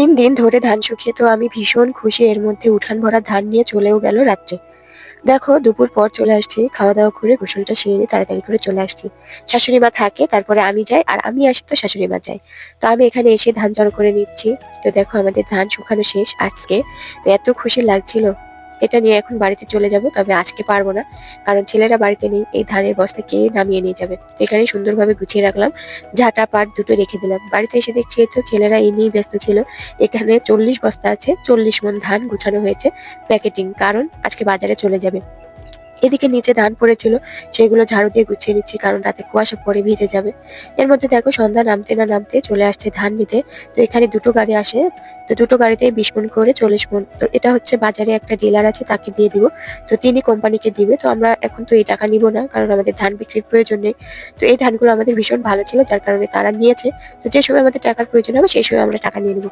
তিন দিন ধরে ধান শুকিয়ে তো আমি ভীষণ খুশি, এর মধ্যে উঠান ভরা ধান নিয়ে চলেও গেল রাত্রে। দেখো, দুপুর পর চলে আসছি খাওয়া দাওয়া করে গোসলটা সেরে তাড়াতাড়ি করে চলে আসছি। শাশুড়ি মা থাকে, তারপরে আমি যাই, আর আমি আসি তো শাশুড়ি মা যাই। তো আমি এখানে এসে ধান জড়ো করে নিচ্ছি। তো দেখো, আমাদের ধান শুকানো শেষ আজকে। তো এত খুশি লাগছিল। এটা নিয়ে এখন বাড়িতে চলে যাব, তবে আজকে পারব না। কারণ ছেলেরা বাড়িতে নেই, এই ধানের বস্তা কে নামিয়ে নিয়ে যাবে? এখানে সুন্দরভাবে গুছিয়ে রাখলাম। ঝাঁটা, পাট দুটো রেখে দিলাম। বাড়িতে এসে দেখছি তো ছেলেরা এই নিয়েই ব্যস্ত ছিল। এখানে চল্লিশ বস্তা আছে, চল্লিশ মন ধান গুছানো হয়েছে প্যাকেটিং। কারণ আজকে বাজারে চলে যাবে। এদিকে নিচে ধান পড়েছিল, সেগুলো ঝাড়ু দিয়ে গুছিয়ে নিচ্ছি, কারণ রাতে কুয়াশা পরে ভিজে যাবে। এর মধ্যে দেখো সন্ধ্যা নামতে না নামতে চলে আসছে ধান নিতে। তো এখানে দুটো গাড়ি আসে, তো দুটো গাড়িতে বিশ মন করে চল্লিশ মন। তো এটা হচ্ছে বাজারে একটা ডিলার আছে, তাকে দিয়ে দিব। তো তিনি কোম্পানিকে দিবে, তো আমরা এখন তো এই টাকা নিব না, কারণ আমাদের ধান বিক্রির প্রয়োজন নেই। তো এই ধানগুলো আমাদের ভীষণ ভালো ছিল, যার কারণে তারা নিয়েছে। তো যে সময় আমাদের টাকার প্রয়োজন হবে, সেই সময় আমরা টাকা নিয়ে নেব।